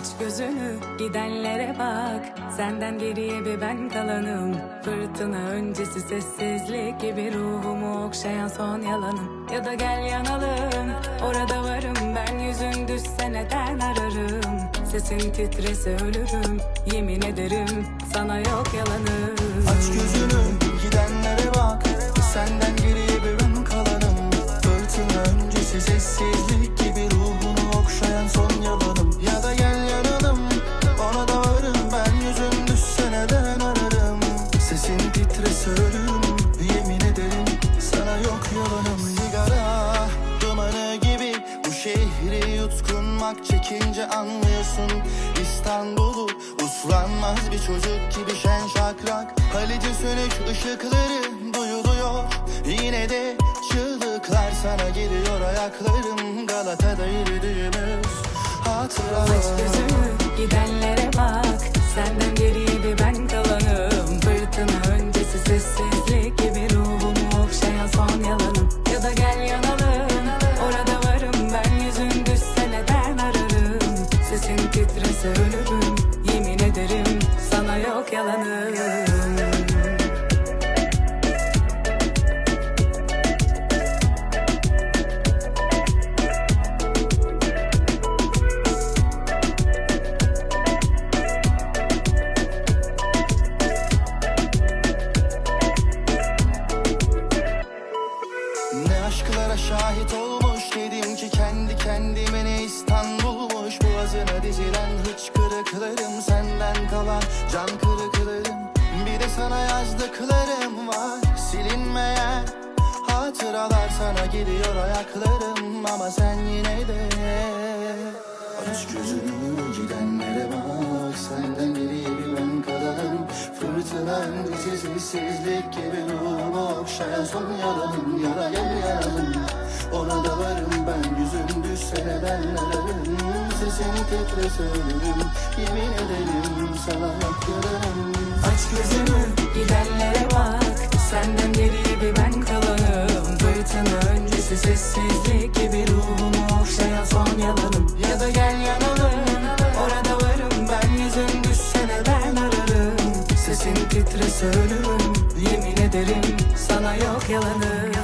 Aç gözünü gidenlere bak. Senden geriye bir ben kalanım. Fırtına öncesi sessizlik gibi Ruhumu okşayan son yalanım. Ya da gel yanalım Orada varım. Ben yüzün düşse neden ararım? Sesin titrese ölürüm Yemin ederim. Sana yok yalanım. Aç gözünü gidenlere bak. Senden geriye bir ben kalanım. Fırtına öncesi sessizlik gibi Ruhunu okşayan son yalanım. Ya da gel çekince anlıyorsun. İstanbul'u uslanmaz bir çocuk gibi şen şakrak. Halice sönük ışıkları duyuluyor. Yine de çığlıklar sana geliyor. Ayaklarım Galata'da yürüdüğümüz hatıralar. Aç gözünü gidenlere bak. Senden geriye bir ben kalanım. Fırtına öncesi sessizlik gibi Ruhumu okşayan son yalanım. Ya da gel yanalım titrese ölürüm Yemin ederim sana yok yalanım. Ne aşklara şahit olmuş dedim ki kendi kendime ne İstanbul'muş Boğazına dizilen hıçkırıklarım. Senden kalan can kırıklarım Bir de sana yazdıklarım var. Silinmeyen Hatıralar sana geliyor ayaklarım. Ama sen yine de Aç gözünü gidenlere bak. Senden geriye bir ben kalanım Fırtına öncesi sessizlik gibi Ruhumu okşayan son yalanım Yara gel yaralım Ona da varım ben yüzüm düşse neden ararım. Sesini titrese ölürüm Yemin ederim sana yok yararım Aç gözünü gidenlere bak. Senden geriye bir ben kalanım. Fırtına öncesi sessizlik gibi Ruhumu okşayan son yalanım Ya da gel yanalım. Orada varım ben yüzün düşse neden ararım. Sesin titrese ölürüm Yemin ederim sana yok yalanım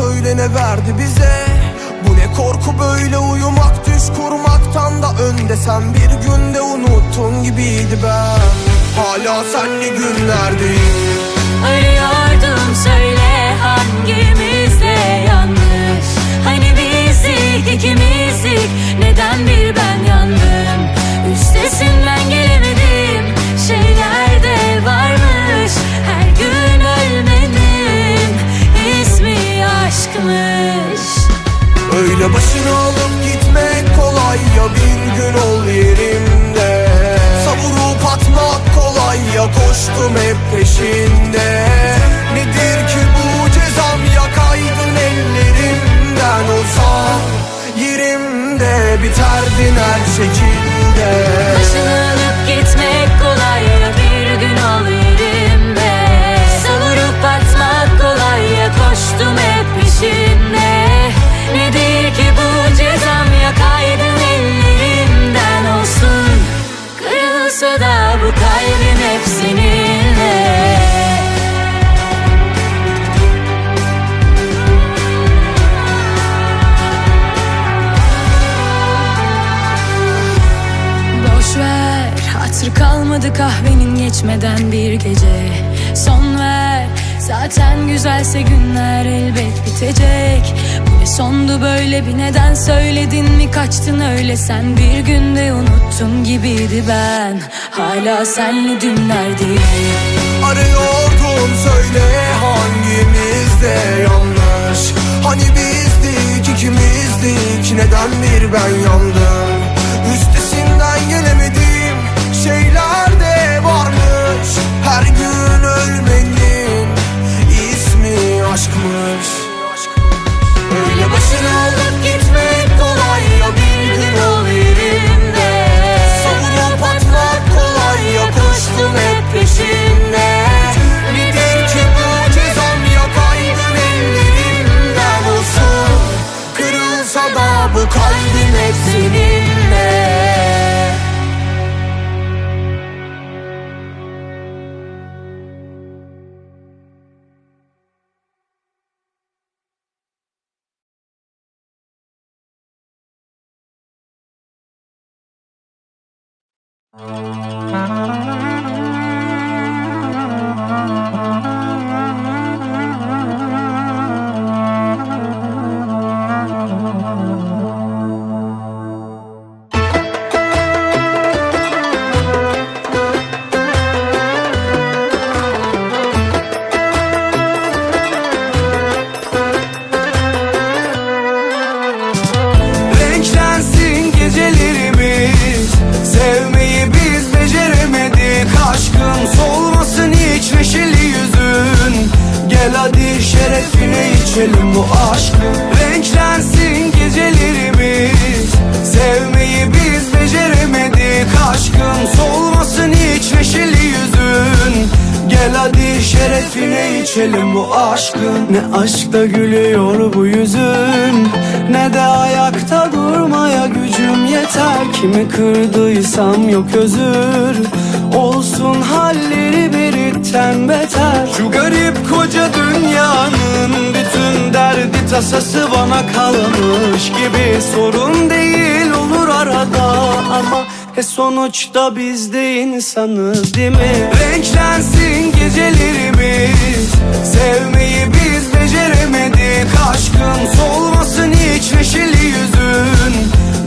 söyle ne verdi bize? Bu ne korku böyle uyumak düş kurmaktan da önde. Sen bir günde unuttun gibiydi ben. Hala senli günlerdeyim kahvenin geçmeden bir gece. Son ver Zaten güzelse günler elbet bitecek. Bu ne sondu böyle bir neden söyledin mi? Kaçtın öyle Sen bir günde unuttun gibiydi ben. Hala senli dünler değil Arıyordum söyle hangimizde yanlış? Hani bizdik ikimizdik neden bir ben yandım aşkmış. Öyle başına alıp Renklensin şerefine içelim bu aşkın Ne aşkta gülüyor bu yüzün Ne de ayakta durmaya gücüm yeter. Kimi kırdıysam yok özür Olsun halleri biritten beter. Şu garip koca dünyanın bütün derdi tasası bana kalmış gibi Sorun değil. olur e sonuçta biz de insanız değil mi? Renklensin gecelerimiz. Sevmeyi biz beceremedik. Aşkın solmasın hiç neşeli yüzün.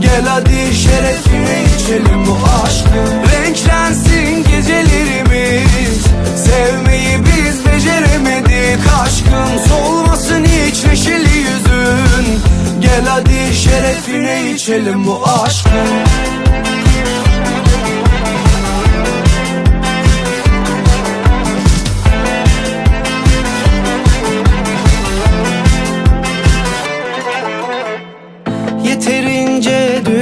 Gel hadi şerefine içelim bu aşkın Renklensin gecelerimiz. Sevmeyi biz beceremedik. Aşkın solmasın hiç neşeli yüzün. Gel hadi şerefine içelim bu aşkın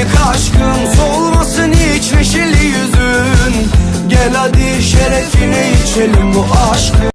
Eksik aşkım solmasın hiç neşeli yüzün. Gel hadi şerefine içelim bu aşkı.